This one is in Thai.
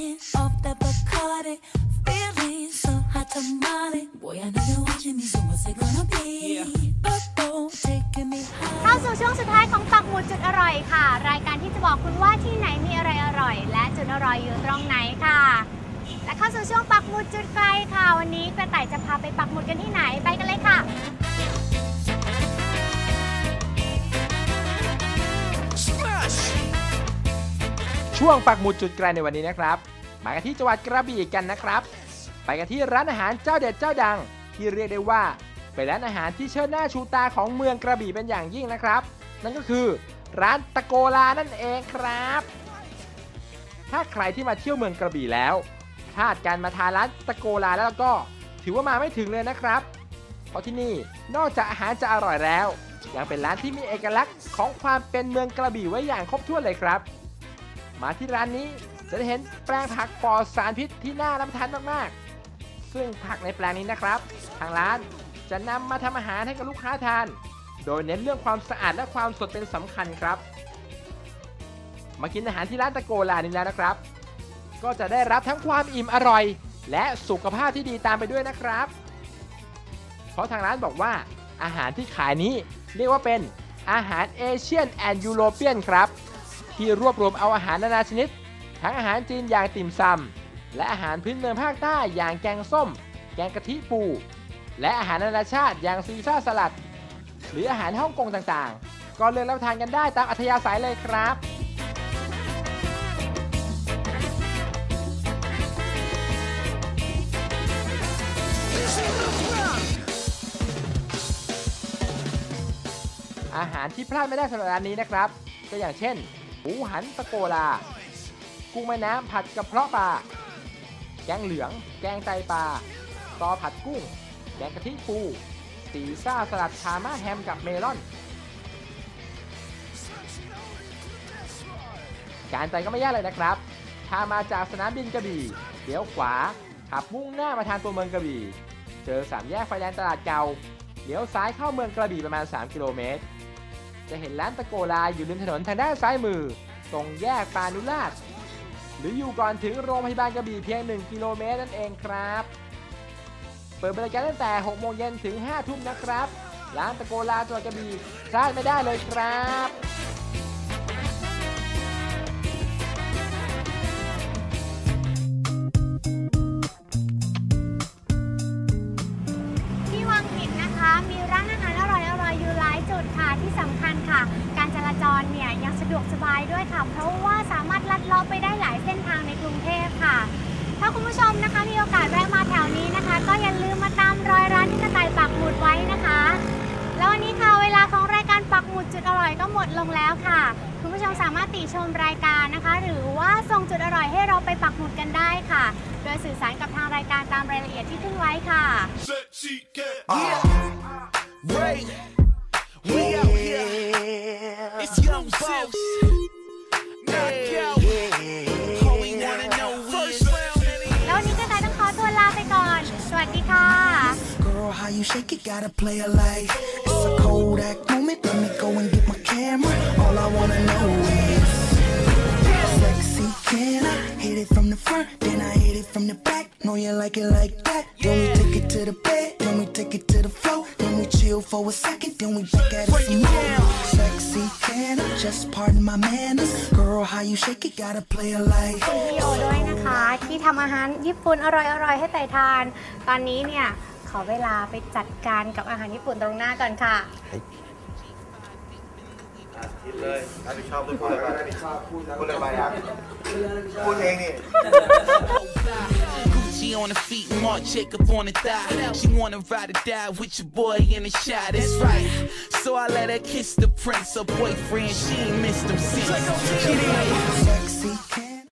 Sipping off that Bacardi, feeling so hot tamale. Boy, I know you're watching me, so what's it gonna be? Bubble taking me high. เข้าสู่ช่วงสุดท้ายของปักหมุดจุดอร่อยค่ะ รายการที่จะบอกคุณว่าที่ไหนมีอะไรอร่อย และจุดอร่อยอยู่ตรงไหนค่ะ และเข้าสู่ช่วงปักหมุดจุดไกลค่ะ วันนี้กระต่ายจะพาไปปักหมุดกันที่ไหนไปกันเลยค่ะ ช่วงปักหมุดจุดไกลในวันนี้นะครับ มากันที่จังหวัดกระบี่กันนะครับ ไปกันที่ร้านอาหารเจ้าเด็ดเจ้าดัง ที่เรียกได้ว่า เป็นร้านอาหารที่เชิดหน้าชูตาของเมืองกระบี่เป็นอย่างยิ่งนะครับ นั่นก็คือ ร้านตะโกลานั่นเองครับ ถ้าใครที่มาเที่ยวเมืองกระบี่แล้วพลาดการมาทานร้านตะโกลาแล้วก็ ถือว่ามาไม่ถึงเลยนะครับ เพราะที่นี่นอกจากอาหารจะอร่อยแล้ว ยังเป็นร้านที่มีเอกลักษณ์ของความเป็นเมืองกระบี่ไว้อย่างครบถ้วนเลยครับ มาที่ร้านนี้จะได้เห็นแปลงผักปลอดสารพิษที่น่ารับประทานมากๆ ซึ่งผักในแปลงนี้นะครับ ทางร้านจะนำมาทำอาหารให้กับลูกค้าทาน โดยเน้นเรื่องความสะอาดและความสดเป็นสำคัญครับ มากินอาหารที่ร้านตะโกลานี้แล้วนะครับ ก็จะได้รับทั้งความอิ่มอร่อย และสุขภาพที่ดีตามไปด้วยนะครับ เพราะทางร้านบอกว่าอาหารที่ขายนี้เรียกว่าเป็นอาหารเอเชียนแอนด์ยูโรเปียนครับ ที่รวบรวมเอาอาหารนานาชนิด ทั้งอาหารจีนอย่างติ่มซำและอาหารพื้นเมืองภาคใต้อย่างแกงส้ม แกงกะทิปู และอาหารนานาชาติอย่างซีซ่าสลัด หรืออาหารฮ่องกงต่างๆ ก็เลือกรับประทานกันได้ตามอัธยาศัยเลยครับอาหารที่พลาดไม่ได้สำหรับร้านนี้นะครับ ก็อย่างเช่น หมูหันตะโกลา กุ้งแม่น้ำผัดกระเพาะปลา แกงเหลือง แกงไตปลา ตอผัดกุ้ง แกงกะทิปูสีซ่าสลัดพาม่าแฮมกับเมลอน การไปก็ไม่ยากเลยนะครับ ถ้ามาจากสนามบินกระบี่เลี้ยวขวา ขับมุ่งหน้ามาทางตัวเมืองกระบี่ เจอสามแยกไฟแดงตลาดเก่า เลี้ยวซ้ายเข้าเมืองกระบี่ประมาณ 3 กิโลเมตร จะเห็นร้านตะโกลาอยู่ริมถนนทางด้านซ้ายมือ ตรงแยกปานุราช หรืออยู่ก่อนถึงโรงพยาบาลกระบี่เพียง 1 กิโลเมตรนั่นเองครับ เปิดบริการตั้งแต่ 6 โมงเย็นถึง 5 ทุ่มนะครับ ร้านตะโกลาจังหวัดกระบี่พลาดไม่ได้เลยครับ อยู่หลายจุดค่ะที่สำคัญค่ะ การจราจรเนี่ยยังสะดวกสบายด้วยค่ะ เพราะว่าสามารถลัดเลาะไปได้หลายเส้นทางในกรุงเทพค่ะ ถ้าคุณผู้ชมนะคะมีโอกาสแวะมาแถวนี้นะคะ ก็อย่าลืมมาตามรอยร้านที่กระต่ายปักหมุดไว้นะคะ แล้ววันนี้ค่ะเวลาของรายการปักหมุดจุดอร่อยก็หมดลงแล้วค่ะคุณผู้ชมสามารถติชมรายการนะคะ หรือว่าส่งจุดอร่อยให้เราไปปักหมุดกันได้ค่ะ โดยสื่อสารกับทางรายการตามรายละเอียดที่ขึ้นไว้ค่ะ you shake it, gotta play it like it's a Kodak moment. Let me go and get my camera. All I wanna know is sexy. Can I hit it from the front, then I hit it from the back? Know you like it like that. Then we take it to the bed, then we take it to the floor, then we chill for a second, then we back at it some more. Sexy, can I just pardon my manners? Girl, how you shake it, gotta play it like. พี่โอด้วยนะคะ ที่ทำอาหารญี่ปุ่นอร่อยๆ ให้ไต่ทาน ตอนนี้เนี่ย ขอเวลาไปจัดการกับอาหารญี่ปุ่นตรงหน้าก่อนค่ะคิดเลยรับผิดชอบด้วยพูดเลยรับผิดชอบพูดพูดเลยไปครับพูดเองนี่ Gucci on the feet, Marc Jacob on the thigh. She wanna ride or die with your boy in the shot. That's right. So I let her kiss the prince. Her boyfriend, she ain't missed him since. Get in. Sexy, can